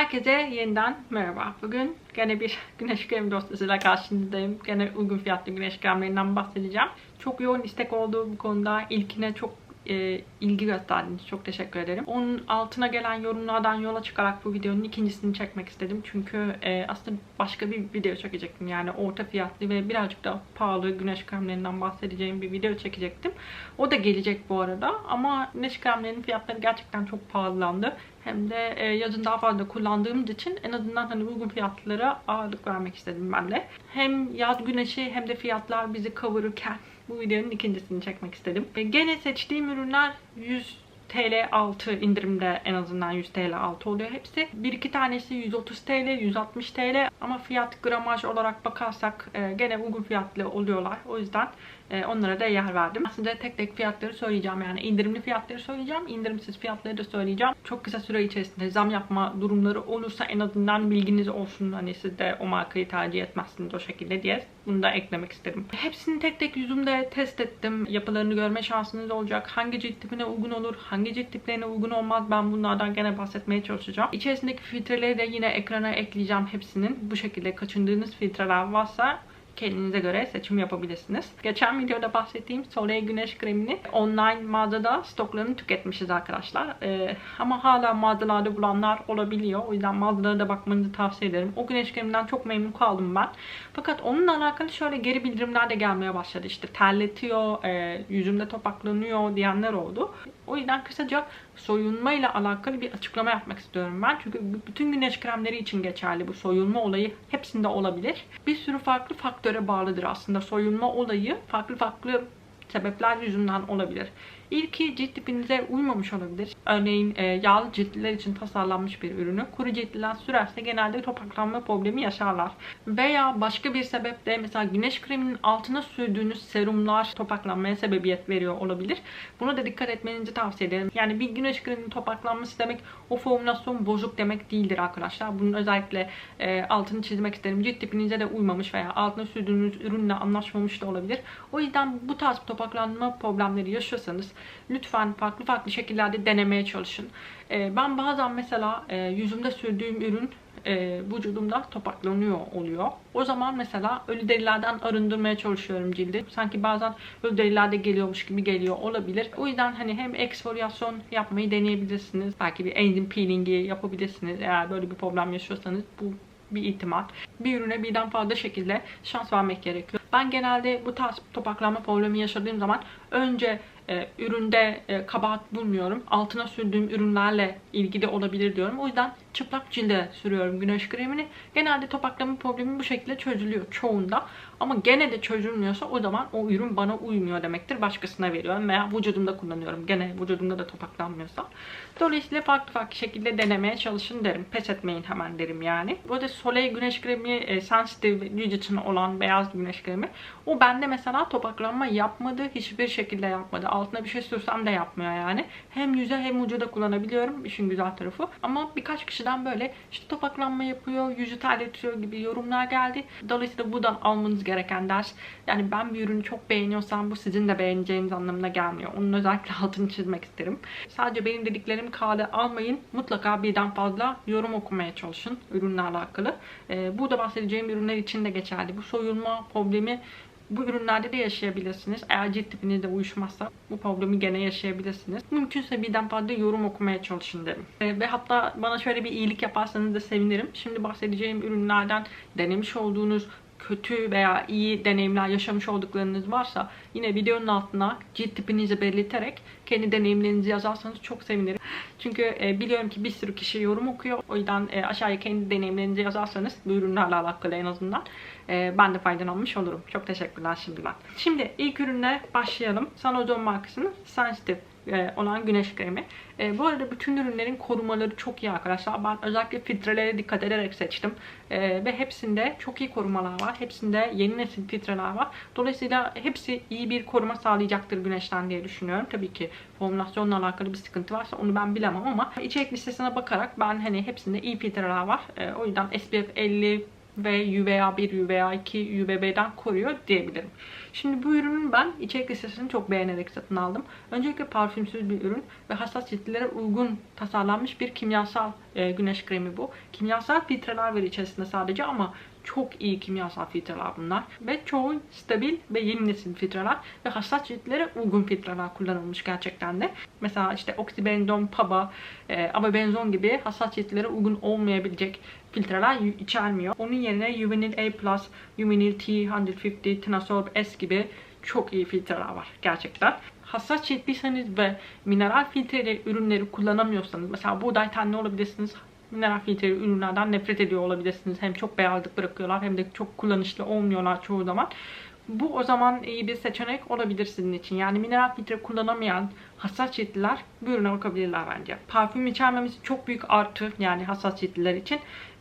Herkese yeniden merhaba. Bugün gene bir güneş kremi dosyasıyla karşınızdayım. Gene uygun fiyatlı güneş kremlerinden bahsedeceğim. Çok yoğun istek olduğu bu konuda ilkine çok e, ilgi gösterdiğiniz çok teşekkür ederim. Onun altına gelen yorumlardan yola çıkarak bu videonun ikincisini çekmek istedim. Çünkü e, aslında başka bir video çekecektim. Yani orta fiyatlı ve birazcık daha pahalı güneş kremlerinden bahsedeceğim bir video çekecektim. O da gelecek bu arada. Ama güneş kremlerinin fiyatları gerçekten çok pahalandı. Hem de e, yazın daha fazla kullandığımız için en azından hani uygun fiyatlara ağırlık vermek istedim ben de. Hem yaz güneşi hem de fiyatlar bizi kavururken bu videonun ikincisini çekmek istedim. E, gene seçtiğim ürünler 100 TL altı indirimde en azından 100 TL altı oluyor hepsi. Bir iki tanesi 130 TL, 160 TL ama fiyat gramaj olarak bakarsak e, gene uygun fiyatlı oluyorlar. O yüzden onlara da yer verdim. Aslında tek tek fiyatları söyleyeceğim yani indirimli fiyatları söyleyeceğim, indirimsiz fiyatları da söyleyeceğim. Çok kısa süre içerisinde zam yapma durumları olursa en azından bilginiz olsun. Hani siz de o markayı tercih etmezsiniz o şekilde diye bunu da eklemek istedim. Hepsini tek tek yüzümde test ettim. Yapılarını görme şansınız olacak. Hangi cilt tipine uygun olur, hangi cilt tiplerine uygun olmaz ben bunlardan gene bahsetmeye çalışacağım. İçerisindeki filtreleri de yine ekrana ekleyeceğim hepsinin. Bu şekilde kaçındığınız filtreler varsa kendinize göre seçim yapabilirsiniz. Geçen videoda bahsettiğim Soleil Güneş Kremini online mağazada stoklarını tüketmişiz arkadaşlar. Ee, ama hala mağazalarda bulanlar olabiliyor. O yüzden mağazalara da bakmanızı tavsiye ederim. O güneş kreminden çok memnun kaldım ben. Fakat onunla alakalı şöyle geri bildirimler de gelmeye başladı. İşte terletiyor, e, yüzümde topaklanıyor diyenler oldu. O yüzden kısaca soyunma ile alakalı bir açıklama yapmak istiyorum ben. Çünkü bütün güneş kremleri için geçerli bu soyunma olayı hepsinde olabilir. Bir sürü farklı faktöre bağlıdır aslında soyunma olayı. Farklı farklı sebepler yüzünden olabilir. İlki cilt tipinize uymamış olabilir. Örneğin e, yağlı ciltliler için tasarlanmış bir ürünü kuru ciltliler sürerse genelde topaklanma problemi yaşarlar. Veya başka bir sebeple mesela güneş kreminin altına sürdüğünüz serumlar topaklanmaya sebebiyet veriyor olabilir. Buna da dikkat etmenizi tavsiye ederim. Yani bir güneş kreminin topaklanması demek o formülasyon bozuk demek değildir arkadaşlar. Bunun özellikle e, altını çizmek isterim. Cilt tipinize de uymamış veya altına sürdüğünüz ürünle anlaşmamış da olabilir. O yüzden bu tarz topaklanma problemleri yaşıyorsanız lütfen farklı farklı şekillerde denemeye çalışın. Ee, ben bazen mesela e, yüzümde sürdüğüm ürün e, vücudumda topaklanıyor oluyor. O zaman mesela ölü derilerden arındırmaya çalışıyorum cildi. Sanki bazen ölü deriler de geliyormuş gibi geliyor olabilir. O yüzden hani hem eksfolyasyon yapmayı deneyebilirsiniz. Belki bir enzim peelingi yapabilirsiniz. Eğer böyle bir problem yaşıyorsanız bu bir ihtimal. Bir ürüne birden fazla şekilde şans vermek gerekiyor. Ben genelde bu tarz topaklanma problemi yaşadığım zaman önce e, üründe e, kabahat bulmuyorum. Altına sürdüğüm ürünlerle ilgili olabilir diyorum. O yüzden çıplak cilde sürüyorum güneş kremini. Genelde topaklama problemi bu şekilde çözülüyor çoğunda. Ama gene de çözülmüyorsa o zaman o ürün bana uymuyor demektir. Başkasına veriyorum veya vücudumda kullanıyorum. Gene vücudumda da topaklanmıyorsa. Dolayısıyla farklı farklı şekilde denemeye çalışın derim. Pes etmeyin hemen derim yani. Bu arada Soleil güneş kremi e, sensitive yüz için olan beyaz güneş kremi. O bende mesela topaklanma yapmadı. Hiçbir şekilde yapmadı. Altına bir şey sürsem de yapmıyor yani. Hem yüze hem vücuda kullanabiliyorum. İşin güzel tarafı. Ama birkaç kişiden böyle işte topaklanma yapıyor, yüzü terletiyor gibi yorumlar geldi. Dolayısıyla buradan almanız gereken ders. Yani ben bir ürünü çok beğeniyorsam bu sizin de beğeneceğiniz anlamına gelmiyor. Onun özellikle altını çizmek isterim. Sadece benim dediklerim kale almayın. Mutlaka birden fazla yorum okumaya çalışın ürünle alakalı. Ee, burada bahsedeceğim ürünler için de geçerli. Bu soyulma problemi bu ürünlerde de yaşayabilirsiniz. Eğer cilt tipinizde uyuşmazsa bu problemi gene yaşayabilirsiniz. Mümkünse birden fazla yorum okumaya çalışın derim. Ve hatta bana şöyle bir iyilik yaparsanız da sevinirim. Şimdi bahsedeceğim ürünlerden denemiş olduğunuz kötü veya iyi deneyimler yaşamış olduklarınız varsa yine videonun altına cilt tipinizi belirterek kendi deneyimlerinizi yazarsanız çok sevinirim. Çünkü e, biliyorum ki bir sürü kişi yorum okuyor. O yüzden e, aşağıya kendi deneyimlerinizi yazarsanız bu ürünlerle alakalı en azından ben de faydalanmış olurum. Çok teşekkürler şimdiden. Şimdi ilk ürünle başlayalım. Sanozon markasının Sensitive e, olan güneş kremi. E, bu arada bütün ürünlerin korumaları çok iyi arkadaşlar. Ben özellikle filtrelere dikkat ederek seçtim. E, ve hepsinde çok iyi korumalar var. Hepsinde yeni nesil filtreler var. Dolayısıyla hepsi iyi bir koruma sağlayacaktır güneşten diye düşünüyorum. Tabii ki formülasyonla alakalı bir sıkıntı varsa onu ben bilemem ama içerik listesine bakarak ben hani hepsinde iyi filtreler var. o yüzden SPF 50 ve UVA 1, UVA 2, UVB'den koruyor diyebilirim. Şimdi bu ürünün ben içerik listesini çok beğenerek satın aldım. Öncelikle parfümsüz bir ürün ve hassas ciltlere uygun tasarlanmış bir kimyasal e, güneş kremi bu. Kimyasal filtreler var içerisinde sadece ama çok iyi kimyasal filtreler bunlar. Ve çoğu stabil ve yeni nesil filtreler ve hassas ciltlere uygun filtreler kullanılmış gerçekten de. Mesela işte oksibenzon, paba, e, ababenzon gibi hassas ciltlere uygun olmayabilecek filtreler içermiyor. Onun yerine Juvenil A+, Juvenil T150, Tinasorb S gibi çok iyi filtreler var gerçekten. Hassas ciltliyseniz ve mineral filtreli ürünleri kullanamıyorsanız mesela buğday tenli olabilirsiniz, mineral filtreli ürünlerden nefret ediyor olabilirsiniz. Hem çok beyazlık bırakıyorlar hem de çok kullanışlı olmuyorlar çoğu zaman. Bu o zaman iyi bir seçenek olabilir sizin için. Yani mineral filtre kullanamayan hassas ciltliler bu ürüne bakabilirler bence. Parfüm içermemesi çok büyük artı yani hassas ciltliler için.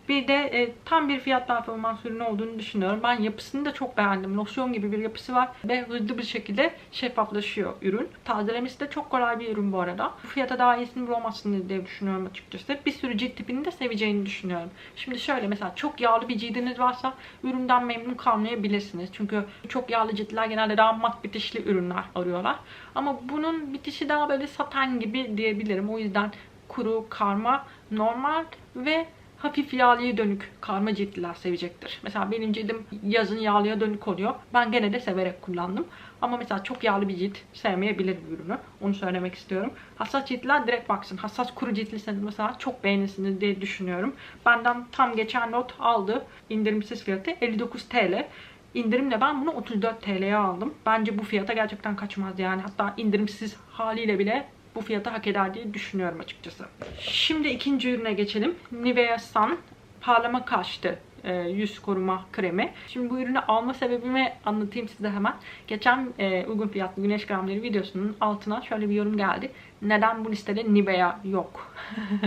Bir de e, tam bir fiyat performans ürünü olduğunu düşünüyorum. Ben yapısını da çok beğendim. Losyon gibi bir yapısı var ve hızlı bir şekilde şeffaflaşıyor ürün. Tazelemesi de çok kolay bir ürün bu arada. Bu fiyata daha iyisini bulamazsınız diye düşünüyorum açıkçası. Bir sürü cilt tipini de seveceğini düşünüyorum. Şimdi şöyle mesela çok yağlı bir cildiniz varsa üründen memnun kalmayabilirsiniz. Çünkü çok yağlı ciltler genelde daha mat bitişli ürünler arıyorlar. Ama bunun bitişi daha böyle saten gibi diyebilirim. O yüzden kuru, karma, normal ve hafif yağlıya dönük karma ciltliler sevecektir. Mesela benim cildim yazın yağlıya dönük oluyor. Ben gene de severek kullandım. Ama mesela çok yağlı bir cilt sevmeyebilir bu ürünü. Onu söylemek istiyorum. Hassas ciltler direkt baksın. Hassas kuru ciltliyseniz mesela çok beğenirsiniz diye düşünüyorum. Benden tam geçen not aldı. İndirimsiz fiyatı 59 TL. İndirimle ben bunu 34 TL'ye aldım. Bence bu fiyata gerçekten kaçmaz yani. Hatta indirimsiz haliyle bile bu fiyata hak eder diye düşünüyorum açıkçası. Şimdi ikinci ürüne geçelim. Nivea Sun parlama kaçtı e, yüz koruma kremi. Şimdi bu ürünü alma sebebimi anlatayım size hemen. Geçen e, uygun fiyatlı güneş kremleri videosunun altına şöyle bir yorum geldi. Neden bu listede Nivea yok?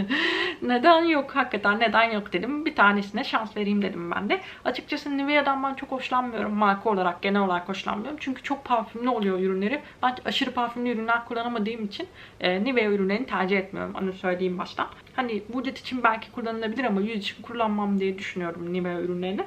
neden yok? Hakikaten neden yok dedim. Bir tanesine şans vereyim dedim ben de. Açıkçası Nivea'dan ben çok hoşlanmıyorum. Marka olarak genel olarak hoşlanmıyorum. Çünkü çok parfümlü oluyor ürünleri. Ben aşırı parfümlü ürünler kullanamadığım için e, Nivea ürünlerini tercih etmiyorum. Onu söyleyeyim baştan. Hani vücut için belki kullanılabilir ama yüz için kullanmam diye düşünüyorum Nivea ürünlerini.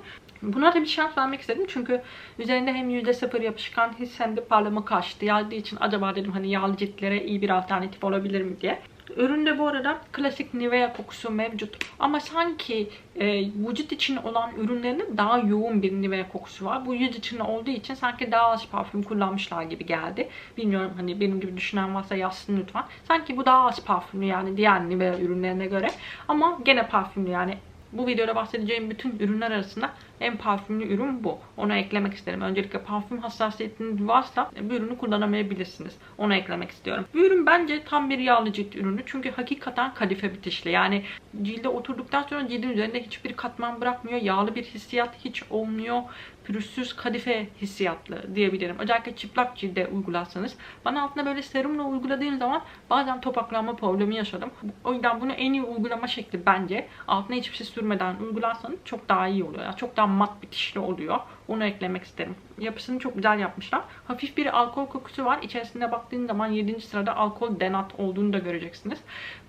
Buna da bir şans vermek istedim çünkü üzerinde hem %0 yapışkan his hem de parlama karşıtı geldiği için acaba dedim hani yağlı ciltlere iyi bir alternatif olabilir mi diye. Üründe bu arada klasik Nivea kokusu mevcut. Ama sanki e, vücut için olan ürünlerinin daha yoğun bir Nivea kokusu var. Bu yüz için olduğu için sanki daha az parfüm kullanmışlar gibi geldi. Bilmiyorum hani benim gibi düşünen varsa yazsın lütfen. Sanki bu daha az parfümlü yani diğer Nivea ürünlerine göre. Ama gene parfümlü yani bu videoda bahsedeceğim bütün ürünler arasında en parfümlü ürün bu. Onu eklemek isterim. Öncelikle parfüm hassasiyetiniz varsa bu ürünü kullanamayabilirsiniz. Onu eklemek istiyorum. Bu ürün bence tam bir yağlı cilt ürünü. Çünkü hakikaten kadife bitişli. Yani cilde oturduktan sonra cildin üzerinde hiçbir katman bırakmıyor. Yağlı bir hissiyat hiç olmuyor. Pürüzsüz kadife hissiyatlı diyebilirim. Özellikle çıplak cilde uygularsanız. Bana altına böyle serumla uyguladığım zaman bazen topaklanma problemi yaşadım. O yüzden bunu en iyi uygulama şekli bence. Altına hiçbir şey sürmeden uygularsanız çok daha iyi oluyor. Yani çok daha mat bitişli oluyor. Onu eklemek isterim. Yapısını çok güzel yapmışlar. Hafif bir alkol kokusu var. İçerisinde baktığın zaman 7. sırada alkol denat olduğunu da göreceksiniz.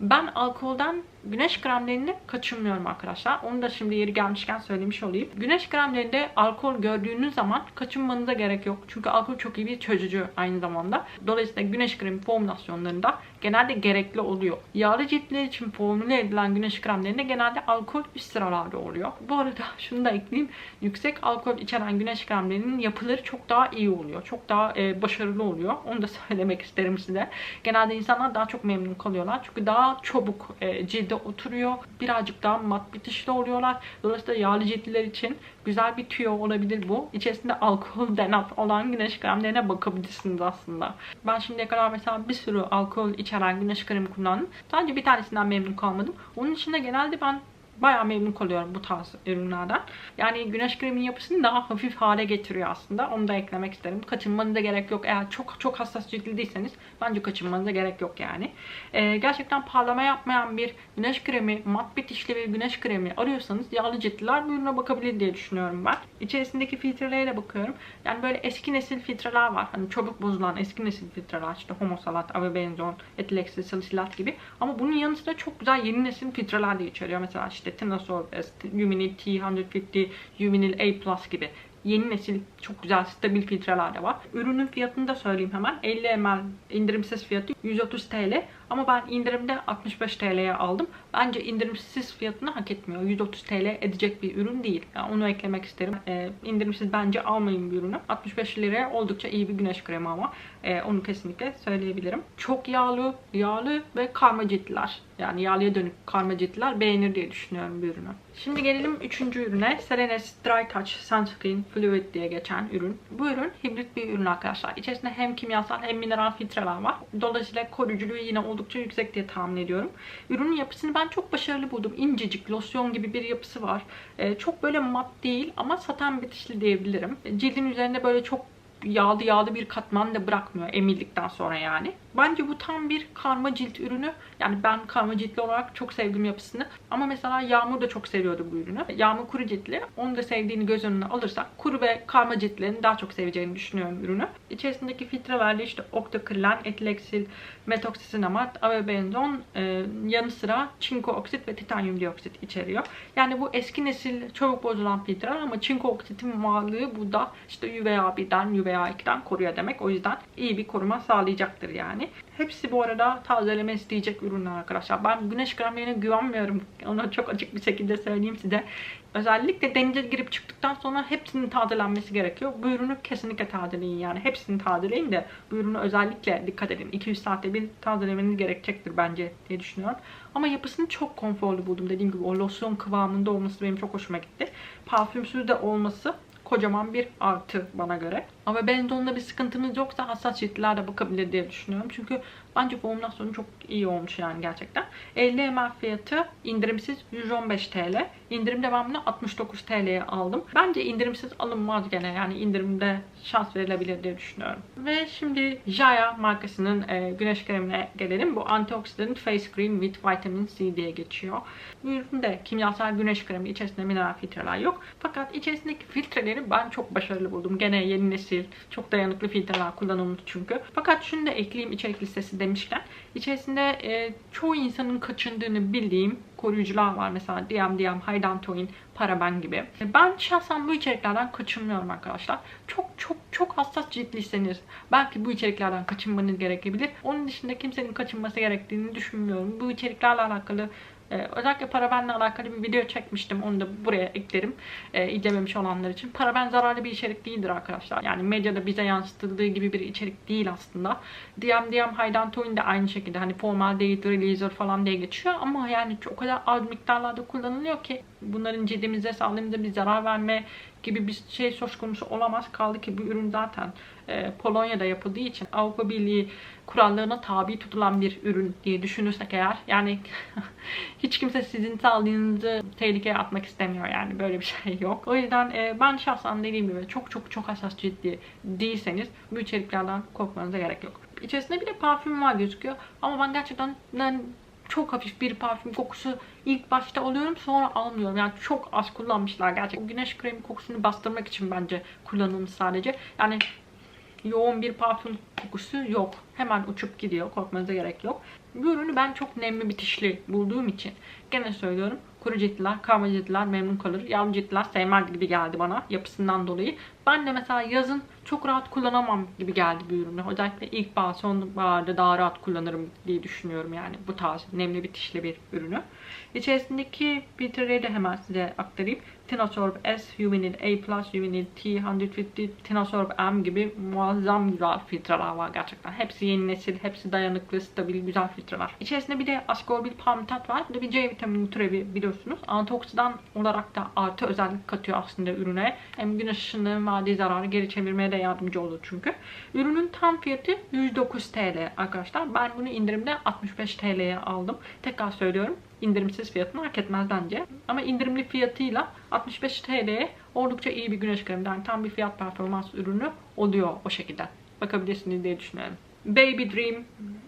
Ben alkolden güneş kremlerini kaçınmıyorum arkadaşlar. Onu da şimdi yeri gelmişken söylemiş olayım. Güneş kremlerinde alkol gördüğünüz zaman kaçınmanıza gerek yok. Çünkü alkol çok iyi bir çözücü aynı zamanda. Dolayısıyla güneş kremi formülasyonlarında genelde gerekli oluyor. Yağlı ciltler için formüle edilen güneş kremlerinde genelde alkol üst sıralarda oluyor. Bu arada şunu da ekleyeyim. Yüksek alkol içeren güneş kremlerinin yapıları çok daha iyi oluyor. Çok daha e, başarılı oluyor. Onu da söylemek isterim size. Genelde insanlar daha çok memnun kalıyorlar. Çünkü daha çabuk e, cilde oturuyor. Birazcık daha mat bitişli oluyorlar. Dolayısıyla yağlı ciltler için güzel bir tüyo olabilir bu. İçerisinde alkol denat olan güneş kremlerine bakabilirsiniz aslında. Ben şimdiye kadar mesela bir sürü alkol içeren güneş kremi kullandım. Sadece bir tanesinden memnun kalmadım. Onun içinde genelde ben bayağı memnun kalıyorum bu tarz ürünlerden. Yani güneş kreminin yapısını daha hafif hale getiriyor aslında. Onu da eklemek isterim. Kaçınmanıza gerek yok. Eğer çok çok hassas ciltli değilseniz bence kaçınmanıza gerek yok yani. Ee, gerçekten parlama yapmayan bir güneş kremi, mat bitişli bir güneş kremi arıyorsanız yağlı ciltliler bu ürüne bakabilir diye düşünüyorum ben. İçerisindeki filtrelere de bakıyorum. Yani böyle eski nesil filtreler var. Hani çabuk bozulan eski nesil filtreler. işte homosalat, avebenzon, etileksil, salisilat gibi. Ama bunun yanı sıra çok güzel yeni nesil filtreler de içeriyor. Mesela işte işte Tinasolves, Luminil T150, Luminil A Plus gibi yeni nesil çok güzel stabil filtreler de var. Ürünün fiyatını da söyleyeyim hemen. 50 ml indirimsiz fiyatı 130 TL. Ama ben indirimde 65 TL'ye aldım. Bence indirimsiz fiyatını hak etmiyor. 130 TL edecek bir ürün değil. Yani onu eklemek isterim. Ee, indirimsiz bence almayın bir ürünü. 65 liraya oldukça iyi bir güneş kremi ama. Ee, onu kesinlikle söyleyebilirim. Çok yağlı, yağlı ve karma ciltler. Yani yağlıya dönük karma ciltler beğenir diye düşünüyorum bir ürünü. Şimdi gelelim üçüncü ürüne. Serenes Dry Touch Sunscreen Fluid diye geçen ürün. Bu ürün hibrit bir ürün arkadaşlar. İçerisinde hem kimyasal hem mineral filtreler var. Dolayısıyla koruyuculuğu yine oldukça yüksek diye tahmin ediyorum. Ürünün yapısını ben çok başarılı buldum. İncecik, losyon gibi bir yapısı var. Ee, çok böyle mat değil ama saten bitişli diyebilirim. Cildin üzerinde böyle çok yağlı yağlı bir katman da bırakmıyor emildikten sonra yani. Bence bu tam bir karma cilt ürünü. Yani ben karma ciltli olarak çok sevdim yapısını. Ama mesela Yağmur da çok seviyordu bu ürünü. Yağmur kuru ciltli. Onu da sevdiğini göz önüne alırsak kuru ve karma ciltlerini daha çok seveceğini düşünüyorum ürünü. İçerisindeki filtrelerle işte oktokrilen, etileksil, metoksisinamat, avebenzon e, yanı sıra çinko oksit ve titanyum dioksit içeriyor. Yani bu eski nesil çabuk bozulan filtreler ama çinko oksitin varlığı bu da işte UVA1'den, UVA2'den koruyor demek. O yüzden iyi bir koruma sağlayacaktır yani. Hepsi bu arada tazeleme isteyecek ürünler arkadaşlar. Ben güneş kremlerine güvenmiyorum. Onu çok açık bir şekilde söyleyeyim size. Özellikle denize girip çıktıktan sonra hepsinin tazelenmesi gerekiyor. Bu ürünü kesinlikle tazeleyin yani. Hepsini tazeleyin de bu ürünü özellikle dikkat edin. 200 saatte bir tazelemeniz gerekecektir bence diye düşünüyorum. Ama yapısını çok konforlu buldum. Dediğim gibi o losyon kıvamında olması benim çok hoşuma gitti. Parfümsüz de olması kocaman bir artı bana göre. Ama benzonda bir sıkıntınız yoksa hassas ciltlerde bakabilir diye düşünüyorum. Çünkü bence formülasyonu çok iyi olmuş yani gerçekten. 50 ml fiyatı indirimsiz 115 TL. İndirimde ben bunu 69 TL'ye aldım. Bence indirimsiz alınmaz gene. Yani indirimde şans verilebilir diye düşünüyorum. Ve şimdi Jaya markasının e, güneş kremine gelelim. Bu antioxidant face cream with vitamin C diye geçiyor. Bu üründe kimyasal güneş kremi içerisinde mineral filtreler yok. Fakat içerisindeki filtreleri ben çok başarılı buldum. Gene yeni çok dayanıklı filtreler kullanılmış çünkü. Fakat şunu da ekleyeyim içerik listesi demişken. İçerisinde e, çoğu insanın kaçındığını bildiğim koruyucular var. Mesela DMDM, Hydantoin, paraben gibi. E, ben şahsen bu içeriklerden kaçınmıyorum arkadaşlar. Çok çok çok hassas ciltliyseniz belki bu içeriklerden kaçınmanız gerekebilir. Onun dışında kimsenin kaçınması gerektiğini düşünmüyorum. Bu içeriklerle alakalı ee, özellikle parabenle alakalı bir video çekmiştim. Onu da buraya eklerim. Ee, izlememiş olanlar için. Paraben zararlı bir içerik değildir arkadaşlar. Yani medyada bize yansıtıldığı gibi bir içerik değil aslında. DMDM Hydantoin de aynı şekilde hani formaldehyde releaser falan diye geçiyor. Ama yani o kadar az miktarlarda kullanılıyor ki bunların cildimize, sağlığımıza bir zarar verme gibi bir şey söz konusu olamaz. Kaldı ki bu ürün zaten e, Polonya'da yapıldığı için Avrupa Birliği kurallarına tabi tutulan bir ürün diye düşünürsek eğer yani hiç kimse sizin sağlığınızı tehlikeye atmak istemiyor yani böyle bir şey yok. O yüzden e, ben şahsen dediğim gibi çok çok çok hassas ciddi değilseniz bu içeriklerden korkmanıza gerek yok. İçerisinde bir de parfüm var gözüküyor ama ben gerçekten ben çok hafif bir parfüm kokusu ilk başta alıyorum sonra almıyorum. Yani çok az kullanmışlar gerçekten. O güneş kremi kokusunu bastırmak için bence kullanılmış sadece. Yani yoğun bir parfüm kokusu yok. Hemen uçup gidiyor. Korkmanıza gerek yok. Bu ürünü ben çok nemli bitişli bulduğum için gene söylüyorum kuru ciltliler, karma ciltliler memnun kalır. Yağlı ciltliler sevmez gibi geldi bana yapısından dolayı. Ben de mesela yazın çok rahat kullanamam gibi geldi bu ürünü. Özellikle ilkbahar, sonbaharda daha rahat kullanırım diye düşünüyorum yani bu tarz nemli bitişli bir ürünü. İçerisindeki filtreleri de hemen size aktarayım. Tinosorb S, Juvenil A+, Juvenil T, 150, Tinosorb M gibi muazzam güzel filtreler var gerçekten. Hepsi yeni nesil, hepsi dayanıklı, stabil, güzel filtreler. İçerisinde bir de ascorbil palmitat var. Bir de bir C vitamini türevi biliyorsunuz. Antioksidan olarak da artı özellik katıyor aslında ürüne. Hem güneş ışını maddi zararı geri çevirmeye de yardımcı olur çünkü. Ürünün tam fiyatı 109 TL arkadaşlar. Ben bunu indirimde 65 TL'ye aldım. Tekrar söylüyorum indirimsiz fiyatını hak etmez bence. Ama indirimli fiyatıyla 65 TL'ye oldukça iyi bir güneş kremi. Yani tam bir fiyat performans ürünü oluyor o şekilde. Bakabilirsiniz diye düşünüyorum. Baby Dream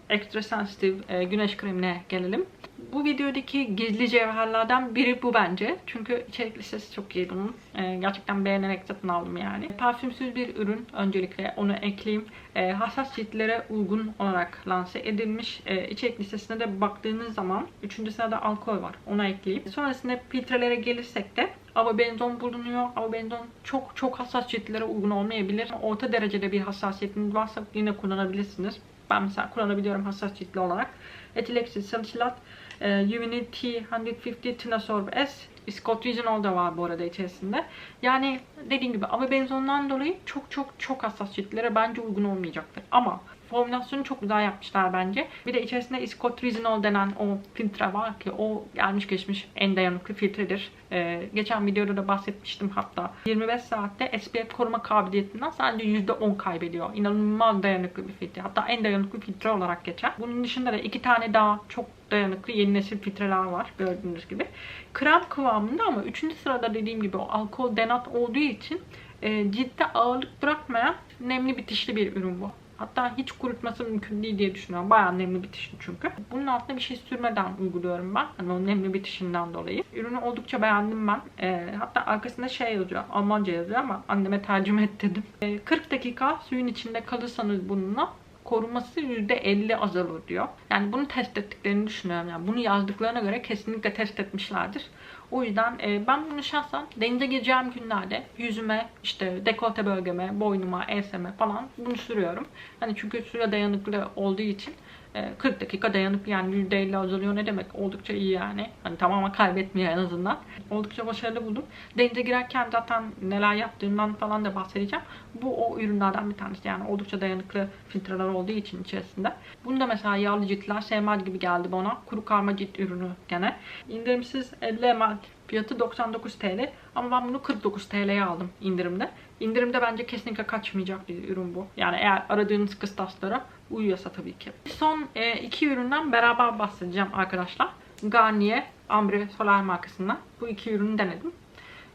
Extra Sensitive e, güneş kremine gelelim. Bu videodaki gizli cevherlerden biri bu bence. Çünkü içerik listesi çok iyi bunun. Ee, gerçekten beğenerek satın aldım yani. Parfümsüz bir ürün. Öncelikle onu ekleyeyim. Ee, hassas ciltlere uygun olarak lanse edilmiş. Ee, içerik listesine de baktığınız zaman 3. sırada alkol var. Onu ekleyeyim. Sonrasında filtrelere gelirsek de avobenzon bulunuyor. Avobenzon çok çok hassas ciltlere uygun olmayabilir. Orta derecede bir hassasiyetiniz varsa yine kullanabilirsiniz. Ben mesela kullanabiliyorum hassas ciltli olarak. Etileksit salisilat, e, UVT 150 Tinasorb S, Scott Regional da var bu arada içerisinde. Yani dediğim gibi avobenzondan dolayı çok çok çok hassas ciltlere bence uygun olmayacaktır. Ama formülasyonu çok güzel yapmışlar bence. Bir de içerisinde Scott Resinol denen o filtre var ki o gelmiş geçmiş en dayanıklı filtredir. Ee, geçen videoda da bahsetmiştim hatta. 25 saatte SPF koruma kabiliyetinden sadece %10 kaybediyor. İnanılmaz dayanıklı bir filtre. Hatta en dayanıklı filtre olarak geçer. Bunun dışında da iki tane daha çok dayanıklı yeni nesil filtreler var gördüğünüz gibi. Krem kıvamında ama 3. sırada dediğim gibi o alkol denat olduğu için e, ciltte ağırlık bırakmayan nemli bitişli bir ürün bu. Hatta hiç kurutması mümkün değil diye düşünüyorum. Bayağı nemli bitişli çünkü. Bunun altına bir şey sürmeden uyguluyorum ben. Hani o nemli bitişinden dolayı. Ürünü oldukça beğendim ben. E, hatta arkasında şey yazıyor. Almanca yazıyor ama anneme tercüme et dedim. E, 40 dakika suyun içinde kalırsanız bununla korunması %50 azalır diyor. Yani bunu test ettiklerini düşünüyorum. Yani bunu yazdıklarına göre kesinlikle test etmişlerdir. O yüzden e, ben bunu şahsen denize gireceğim günlerde yüzüme, işte dekolte bölgeme, boynuma, enseme falan bunu sürüyorum. Hani çünkü suya dayanıklı olduğu için 40 e, dakika dayanıp yani %50 azalıyor ne demek? Oldukça iyi yani. Hani tamamen kaybetmiyor en azından. Oldukça başarılı buldum. Denize girerken zaten neler yaptığımdan falan da bahsedeceğim. Bu o ürünlerden bir tanesi. Yani oldukça dayanıklı filtreler olduğu için içerisinde. Bunu da mesela yağlı ciltler sevmez gibi geldi bana. Kuru karma cilt ürünü gene. İndirimsiz 50 ml Fiyatı 99 TL ama ben bunu 49 TL'ye aldım indirimde. İndirimde bence kesinlikle kaçmayacak bir ürün bu. Yani eğer aradığınız kıstaslara uyuyorsa tabii ki. Son e, iki üründen beraber bahsedeceğim arkadaşlar. Garnier Ambre Solar markasından. Bu iki ürünü denedim.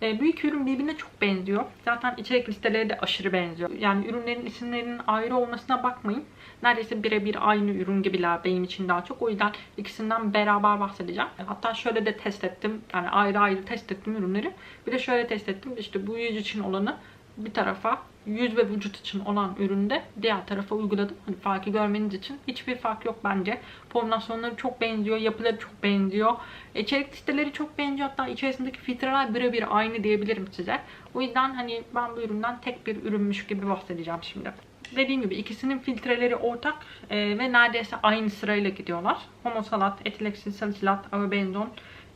E, bu iki ürün birbirine çok benziyor. Zaten içerik listeleri de aşırı benziyor. Yani ürünlerin isimlerinin ayrı olmasına bakmayın. Neredeyse birebir aynı ürün gibiler benim için daha çok. O yüzden ikisinden beraber bahsedeceğim. Hatta şöyle de test ettim. Yani ayrı ayrı test ettim ürünleri. Bir de şöyle test ettim. İşte bu yüz için olanı bir tarafa yüz ve vücut için olan üründe diğer tarafa uyguladım. Hani farkı görmeniz için hiçbir fark yok bence. Formülasyonları çok benziyor, yapıları çok benziyor. İçerik listeleri çok benziyor. Hatta içerisindeki filtreler birebir aynı diyebilirim size. O yüzden hani ben bu üründen tek bir ürünmüş gibi bahsedeceğim şimdi. Dediğim gibi ikisinin filtreleri ortak e, ve neredeyse aynı sırayla gidiyorlar. Homosalat, etileksil salisilat, avobenzon,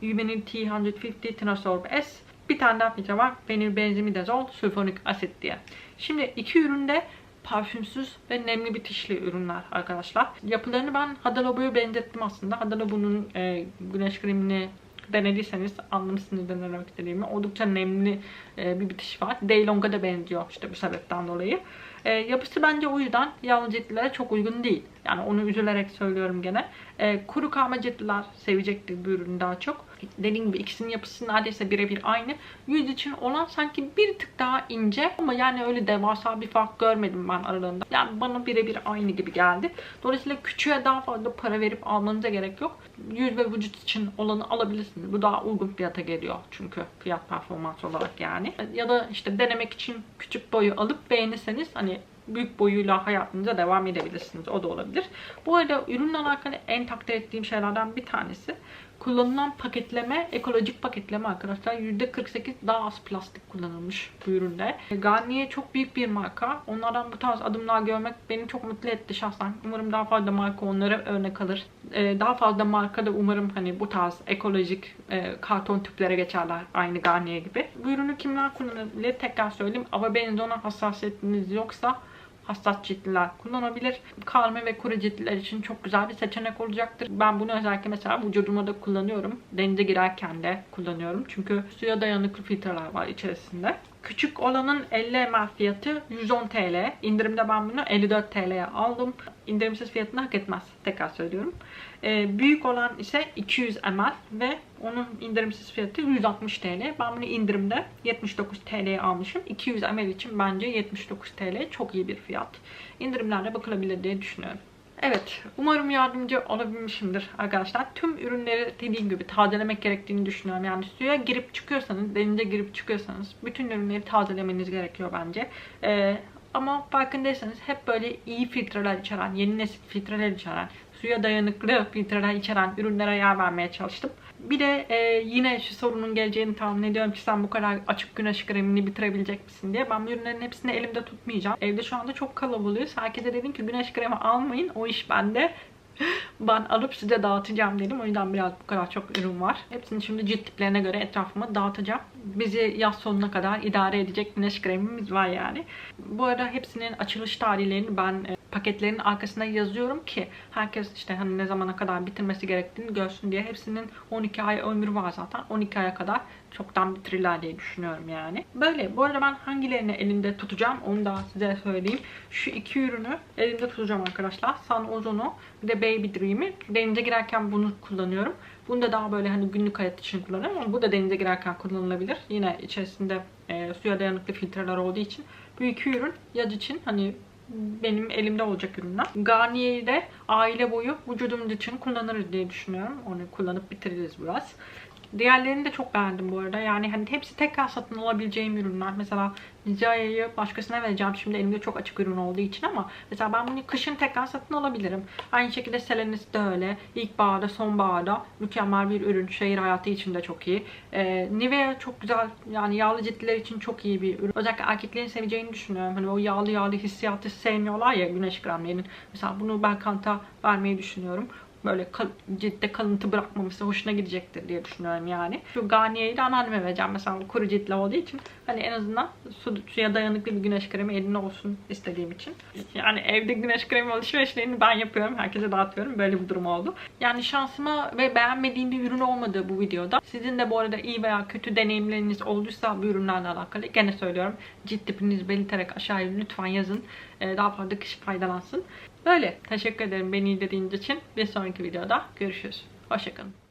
Ubenin T150 Tinasorb S bir tane daha filtre var. Fenil benzimidazol, sülfonik asit diye. Şimdi iki üründe parfümsüz ve nemli bitişli ürünler arkadaşlar. Yapılarını ben Hada benzettim aslında. Hada e, güneş kremini denediyseniz anlamışsınızdır ne demek istediğimi. Oldukça nemli e, bir bitiş var. Daylong'a da benziyor işte bu sebepten dolayı. E, yapısı bence o yüzden yağlı ciltlere çok uygun değil. Yani onu üzülerek söylüyorum gene. E, kuru karma ciltler sevecektir bu ürünü daha çok. Dediğim gibi ikisinin yapısı neredeyse birebir aynı. Yüz için olan sanki bir tık daha ince ama yani öyle devasa bir fark görmedim ben aralarında. Yani bana birebir aynı gibi geldi. Dolayısıyla küçüğe daha fazla para verip almanıza gerek yok. Yüz ve vücut için olanı alabilirsiniz. Bu daha uygun fiyata geliyor çünkü fiyat performans olarak yani. Ya da işte denemek için küçük boyu alıp beğenirseniz hani büyük boyuyla hayatınıza devam edebilirsiniz. O da olabilir. Bu arada ürünle alakalı en takdir ettiğim şeylerden bir tanesi kullanılan paketleme ekolojik paketleme arkadaşlar. %48 daha az plastik kullanılmış bu üründe. Garnier çok büyük bir marka. Onlardan bu tarz adımlar görmek beni çok mutlu etti şahsen. Umarım daha fazla marka onlara örnek alır. Ee, daha fazla marka da umarım hani bu tarz ekolojik e, karton tüplere geçerler aynı Garnier gibi. Bu ürünü kimler kullanabilir? Tekrar söyleyeyim. Avobenzona hassasiyetiniz yoksa hassas ciltliler kullanabilir. Karma ve kuru ciltliler için çok güzel bir seçenek olacaktır. Ben bunu özellikle mesela vücuduma da kullanıyorum. Denize girerken de kullanıyorum. Çünkü suya dayanıklı filtreler var içerisinde. Küçük olanın 50 ml fiyatı 110 TL. İndirimde ben bunu 54 TL'ye aldım. İndirimsiz fiyatını hak etmez. Tekrar söylüyorum. Ee, büyük olan ise 200 ml ve onun indirimsiz fiyatı 160 TL. Ben bunu indirimde 79 TL'ye almışım. 200 ml için bence 79 TL çok iyi bir fiyat. İndirimlerle bakılabilir diye düşünüyorum. Evet, umarım yardımcı olabilmişimdir arkadaşlar. Tüm ürünleri dediğim gibi tazelemek gerektiğini düşünüyorum. Yani suya girip çıkıyorsanız, denize girip çıkıyorsanız bütün ürünleri tazelemeniz gerekiyor bence. Ee, ama farkındaysanız hep böyle iyi filtreler içeren, yeni nesil filtreler içeren, suya dayanıklı filtreler içeren ürünlere yer vermeye çalıştım. Bir de e, yine şu sorunun geleceğini tahmin ediyorum ki sen bu kadar açık güneş kremini bitirebilecek misin diye. Ben bu ürünlerin hepsini elimde tutmayacağım. Evde şu anda çok kalabalığız. Herkese dedim ki güneş kremi almayın. O iş bende. Ben alıp size dağıtacağım dedim. O yüzden biraz bu kadar çok ürün var. Hepsini şimdi cilt tiplerine göre etrafıma dağıtacağım. Bizi yaz sonuna kadar idare edecek güneş kremimiz var yani. Bu arada hepsinin açılış tarihlerini ben e, paketlerin arkasına yazıyorum ki herkes işte hani ne zamana kadar bitirmesi gerektiğini görsün diye. Hepsinin 12 ay ömrü var zaten. 12 aya kadar çoktan bitirirler diye düşünüyorum yani. Böyle. Bu arada ben hangilerini elimde tutacağım onu da size söyleyeyim. Şu iki ürünü elimde tutacağım arkadaşlar. Sun Ozon'u bir de Baby Dream'i. Denize girerken bunu kullanıyorum. Bunu da daha böyle hani günlük hayat için kullanıyorum ama bu da denize girerken kullanılabilir. Yine içerisinde e, suya dayanıklı filtreler olduğu için. Bu iki ürün yaz için hani benim elimde olacak ürünler. Garnier'i de aile boyu vücudumuz için kullanırız diye düşünüyorum. Onu kullanıp bitiririz biraz. Diğerlerini de çok beğendim bu arada. Yani hani hepsi tekrar satın alabileceğim ürünler. Mesela Nijerya'yı başkasına vereceğim. Şimdi elimde çok açık ürün olduğu için ama mesela ben bunu kışın tekrar satın alabilirim. Aynı şekilde Selenis de öyle. İlkbaharda, sonbaharda mükemmel bir ürün. Şehir hayatı için de çok iyi. Ee, Nivea çok güzel. Yani yağlı ciltliler için çok iyi bir ürün. Özellikle erkeklerin seveceğini düşünüyorum. Hani o yağlı yağlı hissiyatı sevmiyorlar ya güneş kremlerinin. Mesela bunu ben Kanta vermeyi düşünüyorum böyle kal ciltte kalıntı bırakmaması hoşuna gidecektir diye düşünüyorum yani. Şu Garnier'i de anneanneme vereceğim mesela kuru ciltli olduğu için. Hani en azından su, suya dayanıklı bir güneş kremi elinde olsun istediğim için. Yani evde güneş kremi alışverişlerini ben yapıyorum. Herkese dağıtıyorum. Böyle bir durum oldu. Yani şansıma ve beğenmediğim bir ürün olmadı bu videoda. Sizin de bu arada iyi veya kötü deneyimleriniz olduysa bu ürünlerle alakalı gene söylüyorum. Cilt tipinizi belirterek aşağıya lütfen yazın. Ee, daha fazla kişi faydalansın. Böyle. Teşekkür ederim beni izlediğiniz için. Bir sonraki videoda görüşürüz. Hoşçakalın.